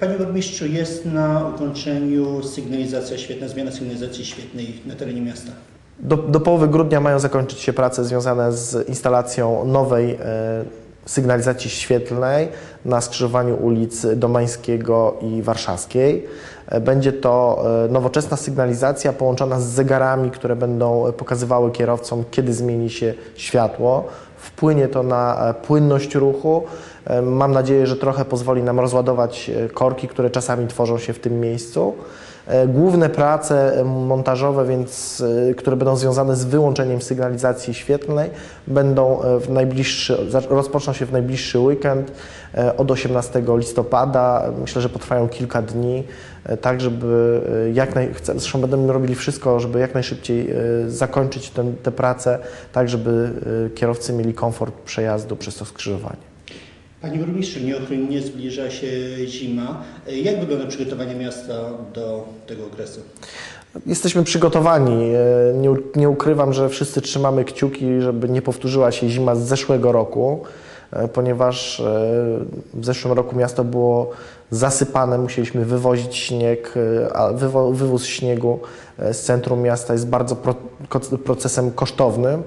Panie burmistrzu, jest na ukończeniu sygnalizacja świetna, zmiana sygnalizacji świetnej na terenie miasta. Do, do połowy grudnia mają zakończyć się prace związane z instalacją nowej e, sygnalizacji świetlnej na skrzyżowaniu ulic Domańskiego i Warszawskiej. E, Będzie to e, nowoczesna sygnalizacja połączona z zegarami, które będą pokazywały kierowcom, kiedy zmieni się światło. Wpłynie to na e, płynność ruchu. E, Mam nadzieję, że trochę pozwoli nam rozładować e, korki, które czasami tworzą się w tym miejscu. E, Główne prace e, montażowe, więc, e, które będą związane z wyłączeniem sygnalizacji świetlnej, będą w najbliższy, rozpoczną się w najbliższy weekend od 18 listopada. Myślę, że potrwają kilka dni, tak żeby jak naj, zresztą będziemy robili wszystko, żeby jak najszybciej zakończyć ten, te prace, tak żeby kierowcy mieli komfort przejazdu przez to skrzyżowanie. Panie burmistrzu, nieuchronnie zbliża się zima. Jak wygląda przygotowanie miasta do tego okresu? Jesteśmy przygotowani. E, Nie, nie ukrywam, że wszyscy trzymamy kciuki, żeby nie powtórzyła się zima z zeszłego roku, e, ponieważ e, w zeszłym roku miasto było zasypane, musieliśmy wywozić śnieg, a wywo, wywóz śniegu z centrum miasta jest bardzo pro, procesem kosztownym,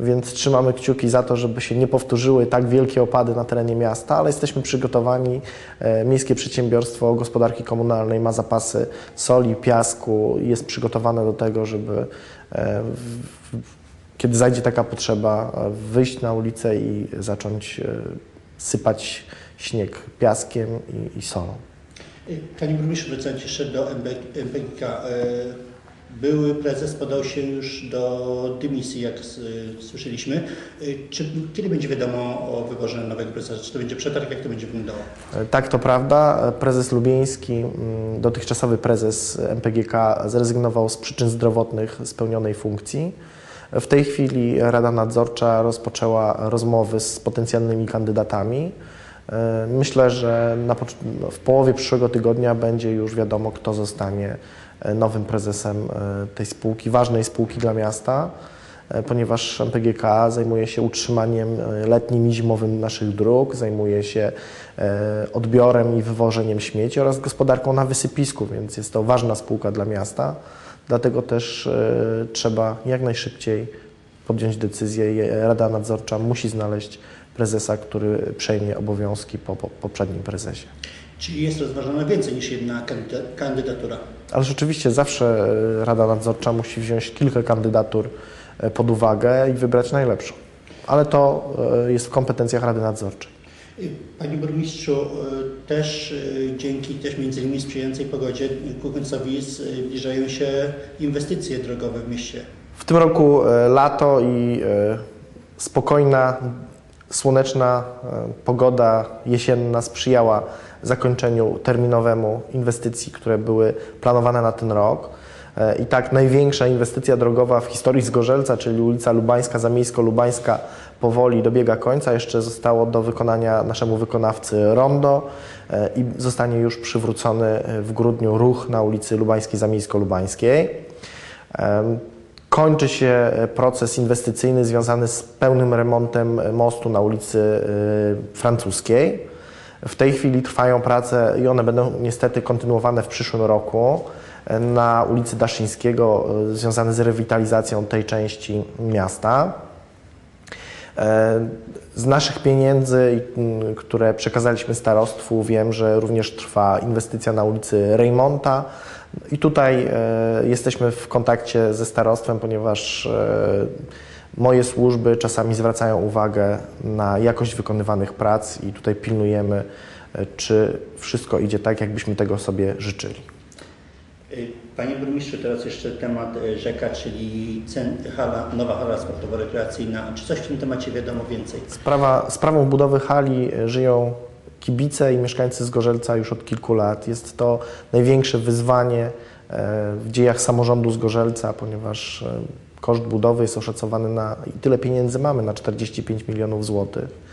więc trzymamy kciuki za to, żeby się nie powtórzyły tak wielkie opady na terenie miasta, ale jesteśmy przygotowani. E, Miejskie Przedsiębiorstwo Gospodarki Komunalnej ma zapasy soli, piasku jest przygotowane do tego, żeby e, kiedy zajdzie taka potrzeba, e, wyjść na ulicę i zacząć sypać śnieg piaskiem i, solą. Panie burmistrzu, wracając jeszcze do MB, MPK. e, Były prezes podał się już do dymisji, jak słyszeliśmy. E, Czy, kiedy będzie wiadomo o wyborze nowego prezesa? Czy to będzie przetarg? Jak to będzie wyglądało? Tak, to prawda. Prezes Lubieński, mm, dotychczasowy prezes MPGK, zrezygnował z przyczyn zdrowotnych z pełnionej funkcji. W tej chwili Rada Nadzorcza rozpoczęła rozmowy z potencjalnymi kandydatami. E, Myślę, że no, w połowie przyszłego tygodnia będzie już wiadomo, kto zostanie nowym prezesem e, tej spółki, ważnej spółki dla miasta e, ponieważ MPGK zajmuje się utrzymaniem e, letnim i zimowym naszych dróg, zajmuje się e, odbiorem i wywożeniem śmieci oraz gospodarką na wysypisku, więc jest to ważna spółka dla miasta. Dlatego też e, trzeba jak najszybciej podjąć decyzję. i Rada Nadzorcza musi znaleźć prezesa, który przejmie obowiązki po, po poprzednim prezesie. Czyli jest rozważana więcej niż jedna kandyda- kandydatura? Ale rzeczywiście zawsze e, Rada Nadzorcza musi wziąć kilka kandydatur e, pod uwagę i wybrać najlepszą. Ale to e, jest w kompetencjach Rady Nadzorczej. Panie burmistrzu, e, też e, dzięki też między innymi sprzyjającej pogodzie ku końcowi zbliżają się inwestycje drogowe w mieście. W tym roku lato i spokojna, słoneczna e, pogoda jesienna sprzyjała zakończeniu terminowemu inwestycji, które były planowane na ten rok. E, I tak największa inwestycja drogowa w historii Zgorzelca, czyli ulica Lubańska, Zamiejsko-Lubańska, powoli dobiega końca. Jeszcze zostało do wykonania naszemu wykonawcy rondo e, i zostanie już przywrócony w grudniu ruch na ulicy Lubańskiej, Zamiejsko-Lubańskiej. Kończy się e, proces inwestycyjny związany z pełnym remontem e, mostu na ulicy y, Francuskiej. W tej chwili trwają prace i one będą niestety kontynuowane w przyszłym roku e, na ulicy Daszyńskiego e, związane z rewitalizacją tej części miasta. E, Z naszych pieniędzy, które przekazaliśmy starostwu, wiem, że również trwa inwestycja na ulicy Reymonta. I tutaj e, jesteśmy w kontakcie ze starostwem, ponieważ e, moje służby czasami zwracają uwagę na jakość wykonywanych prac i tutaj pilnujemy, czy wszystko idzie tak, jakbyśmy tego sobie życzyli. Panie burmistrzu, teraz jeszcze temat y, rzeka, czyli cen, hala, nowa hala sportowo-rekreacyjna. Czy coś w tym temacie wiadomo więcej? Sprawa, sprawą budowy hali e, żyją kibice i mieszkańcy Zgorzelca już od kilku lat. Jest to największe wyzwanie e, w dziejach samorządu Zgorzelca, ponieważ e, koszt budowy jest oszacowany na, i tyle pieniędzy mamy, na 45 milionów złotych.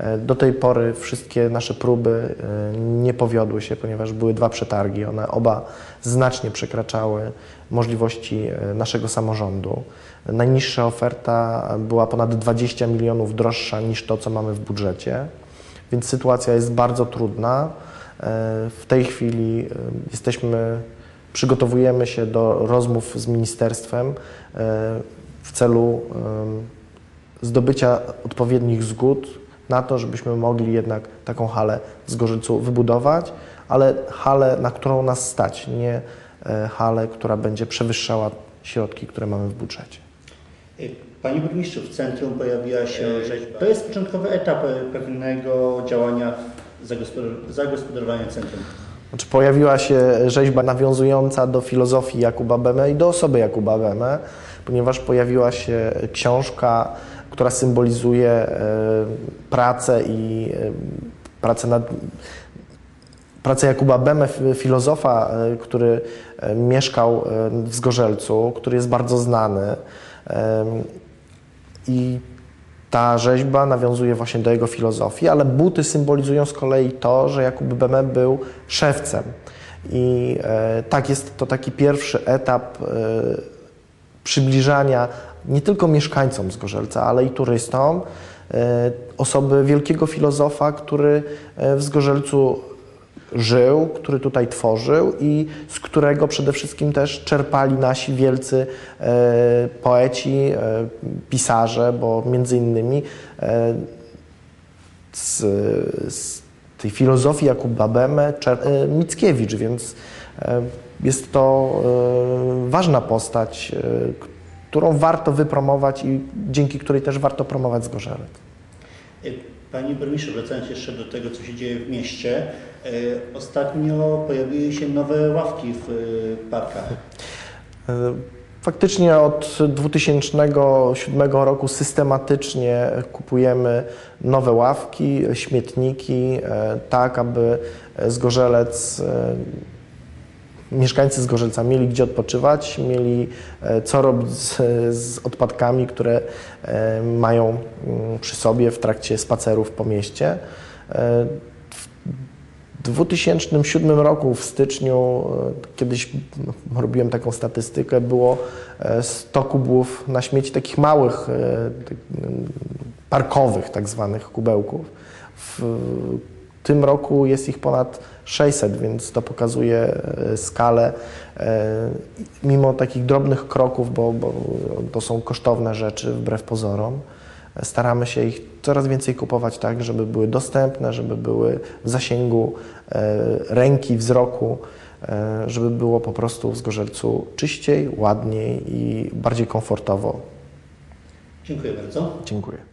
E, Do tej pory wszystkie nasze próby e, nie powiodły się, ponieważ były dwa przetargi. One oba znacznie przekraczały możliwości e, naszego samorządu. Najniższa oferta była ponad 20 milionów droższa niż to, co mamy w budżecie, więc sytuacja jest bardzo trudna. W tej chwili jesteśmy, przygotowujemy się do rozmów z ministerstwem w celu zdobycia odpowiednich zgód na to, żebyśmy mogli jednak taką halę w Zgorzelcu wybudować, ale halę, na którą nas stać, nie e, halę, która będzie przewyższała środki, które mamy w budżecie. Panie burmistrzu, w centrum pojawiła się rzeźba. To jest początkowy etap e, pewnego działania zagospodar- zagospodarowania centrum. Znaczy pojawiła się rzeźba nawiązująca do filozofii Jakuba Beme i do osoby Jakuba Beme, ponieważ pojawiła się książka, która symbolizuje e, pracę i e, pracę nad pracę Jakuba Beme, filozofa, e, który mieszkał w Zgorzelcu, który jest bardzo znany. I ta rzeźba nawiązuje właśnie do jego filozofii, ale buty symbolizują z kolei to, że Jakub Beme był szewcem. I tak jest to taki pierwszy etap przybliżania nie tylko mieszkańcom Zgorzelca, ale i turystom e, osoby wielkiego filozofa, który e, w Zgorzelcu żył, który tutaj tworzył i z którego przede wszystkim też czerpali nasi wielcy e, poeci, pisarze, bo między innymi z, z tej filozofii Jakuba Beme Mickiewicz, więc jest to ważna postać, którą warto wypromować i dzięki której też warto promować Zgorzelec. E, Panie burmistrzu, wracając jeszcze do tego, co się dzieje w mieście, e, ostatnio pojawiły się nowe ławki w e, parkach. Faktycznie od 2007 roku systematycznie kupujemy nowe ławki, śmietniki, tak aby Zgorzelec, mieszkańcy Zgorzelca mieli gdzie odpoczywać, mieli e, co robić z, z odpadkami, które e, mają mm, przy sobie w trakcie spacerów po mieście. E, w 2007 roku w styczniu, kiedyś robiłem taką statystykę, było e, 100 kubów na śmieci takich małych, tak, parkowych tak zwanych kubełków. W tym roku jest ich ponad 600, więc to pokazuje e, skalę. e, Mimo takich drobnych kroków, bo, bo to są kosztowne rzeczy wbrew pozorom, staramy się ich coraz więcej kupować tak, żeby były dostępne, żeby były w zasięgu e, ręki, wzroku, żeby było po prostu w Zgorzelcu czyściej, ładniej i bardziej komfortowo. Dziękuję bardzo. Dziękuję.